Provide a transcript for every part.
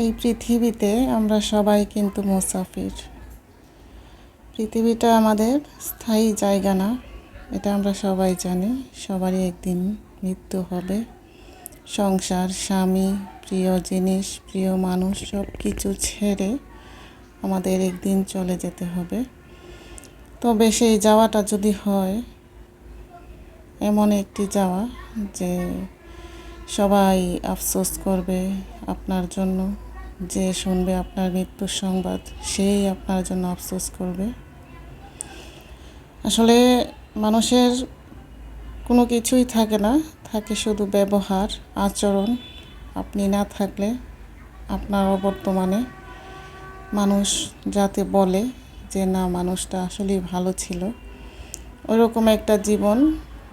এই পৃথিবীতে আমরা সবাই কিন্তু মুসাফির। পৃথিবীটা আমাদের স্থায়ী জায়গা না, এটা আমরা সবাই জানি। সবারই একদিন মৃত্যু হবে। সংসার, স্বামী, প্রিয় জিনিস, প্রিয় মানুষ সব কিছু ছেড়ে আমাদের একদিন চলে যেতে হবে। তবে সেই যাওয়াটা যদি হয়, এমন একটি যাওয়া যে সবাই আফসোস করবে আপনার জন্য যে শুনবে আপনার মৃত্যুর সংবাদ, সেই আপনার জন্য আফসোস করবে। আসলে মানুষের কোনো কিছুই থাকে না, থাকে শুধু ব্যবহার, আচরণ। আপনি না থাকলে আপনার অবর্তমানে মানুষ যাতে বলে যে না, মানুষটা আসলেই ভালো ছিল। ওইরকম একটা জীবন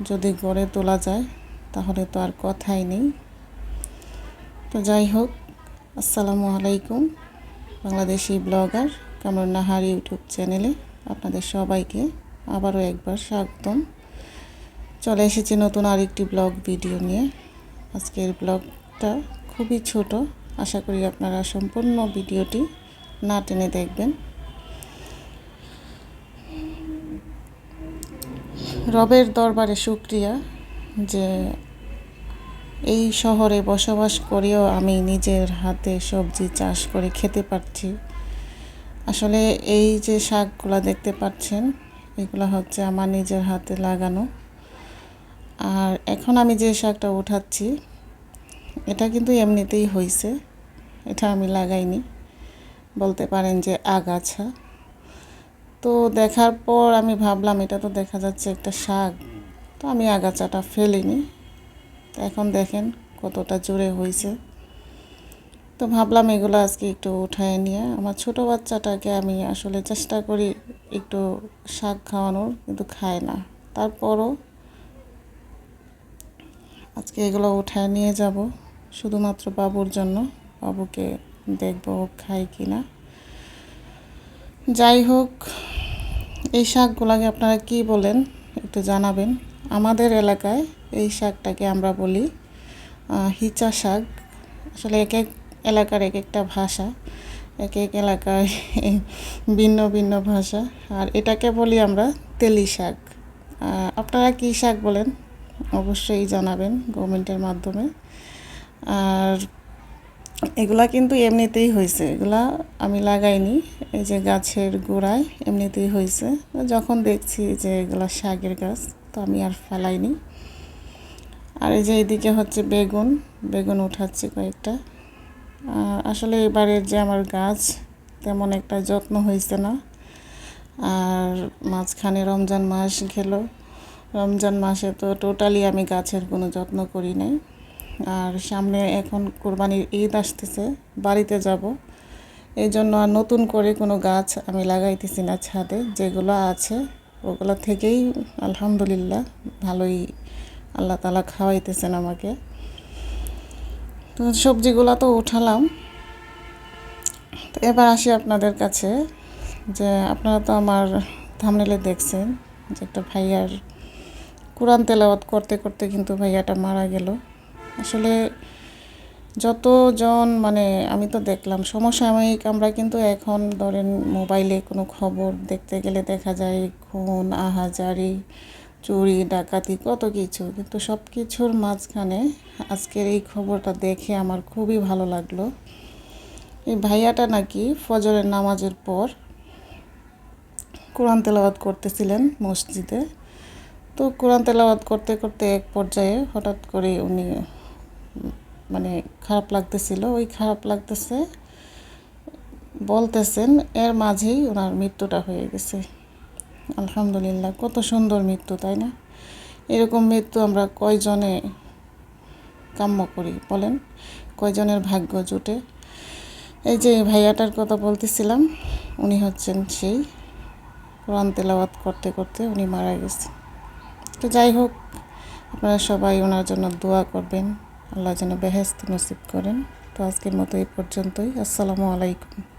যদি গড়ে তোলা যায় তাহলে তো আর কথাই নেই। তো যাই হোক, আসসালামু আলাইকুম, বাংলাদেশি ব্লগার কামরুন নাহার ইউটিউব চ্যানেলে আপনাদের সবাইকে আবারও একবার স্বাগতম। চলে এসেছি নতুন আরেকটি ব্লগ ভিডিও নিয়ে। আজকের ব্লগটা খুবই ছোট, আশা করি আপনারা সম্পূর্ণ ভিডিওটি না টেনে দেখবেন। রবের দরবারে শুক্রিয়া। যে এই শহরে বসবাস করেও আমি নিজের হাতে সবজি চাষ করে খেতে পারছি। আসলে এই যে শাকগুলো দেখতে পাচ্ছেন, এগুলো হচ্ছে আমার নিজের হাতে লাগানো। আর এখন আমি যে শাকটা উঠাচ্ছি, এটা কিন্তু এমনিতেই হয়েছে এটা আমি লাগাইনি। বলতে পারেন যে আগাছা। তো দেখার পর আমি ভাবলাম, এটা তো দেখা যাচ্ছে একটা শাক। তো আমি আগাছাটা ফেলিনি। তো এখন দেখেন কতটা জোরে হয়েছে। তো ভাবলাম এগুলো আজকে একটু উঠায় নিয়ে, আমার ছোট বাচ্চাটাকে আমি আসলে চেষ্টা করি একটু শাক খাওয়ানোর, কিন্তু খায় না। তারপরও আজকে এগুলো উঠায় নিয়ে যাব, শুধুমাত্র বাবুর জন্য। বাবুকে দেখব খাই কি না যাই হোক, এই শাকগুলোকে আপনারা কি বলেন একটু জানাবেন। আমাদের এলাকায় এই শাকটাকে আমরা বলি হিচা শাক। আসলে এক এক এলাকার এক একটা ভাষা, এক এক এলাকায় ভিন্ন ভিন্ন ভাষা। আর এটাকে বলি আমরা তেলি শাক। আপনারা কী শাক বলেন? অবশ্যই জানাবেন গভর্নমেন্টের মাধ্যমে। আর এগুলা কিন্তু এমনিতেই হয়েছে। এগুলা আমি লাগাইনি। এই যে গাছের গোড়ায় এমনিতেই হয়েছে। যখন দেখছি যে এগুলা শাকের গাছ তো আমি আর ফেলাইনি। আর এই যে এদিকে হচ্ছে বেগুন বেগুন উঠাচ্ছি কয়েকটা। আসলে এবারের যে আমার গাছ তেমন একটা যত্ন হয়েছে না। আর মাঝখানে রমজান মাস গেল। রমজান মাসে তো টোটালি আমি গাছের কোনো যত্ন করি নাই। আর সামনে এখন কোরবানির ঈদ আসতেছে, বাড়িতে যাব। এই জন্য আর নতুন করে কোনো গাছ আমি লাগাইতেছি না ছাদে, যেগুলো আছে। ওগুলো থেকেই আলহামদুলিল্লাহ ভালোই আল্লাহ তালা খাওয়াইতেছেন আমাকে। তো সবজিগুলো তো উঠালাম। তো এবার আসি আপনাদের কাছে যে আপনারা তো আমার থামনেলে দেখছেন যে একটা ভাইয়ার কোরআন তেলাওয়াত করতে করতে কিন্তু ভাইয়াটা মারা গেল। আসলে যতজন মানে আমি তো দেখলাম, সমসাময়িক আমরা কিন্তু এখন ধরেন মোবাইলে কোনো খবর দেখতে গেলে দেখা যায়, খুন, আহাজারি, চুরি, ডাকাতি, কত কিছু। কিন্তু সব কিছুর মাঝখানে আজকের এই খবরটা দেখে আমার খুবই ভালো লাগল। এই ভাইয়াটা নাকি ফজরের নামাজের পর কোরআন তেলাওয়াত করতেছিলেন মসজিদে। তো কোরআন তেলাওয়াত করতে করতে এক পর্যায়ে হঠাৎ করে উনি মানে খারাপ লাগতেছিল, ওই খারাপ লাগতেছে। বলতেছেন, এর মাঝেই ওনার মৃত্যুটা হয়ে গেছে। আলহামদুলিল্লাহ, কত সুন্দর মৃত্যু, তাই না? এরকম মৃত্যু আমরা কয়জনে কাম্য করি, বলেন? কয়জনের ভাগ্য জুটে? এই যে ভাইয়াটার কথা বলতেছিলাম, উনি হচ্ছেন সেই কোরআন তেলাওয়াত করতে করতে উনি মারা গেছে তো যাই হোক, আপনারা সবাই ওনার জন্য দোয়া করবেন। আল্লাহ যেন বেহেস্ত নসিব করেন। তো আজকের মতো এই পর্যন্তই। আসসালামু আলাইকুম।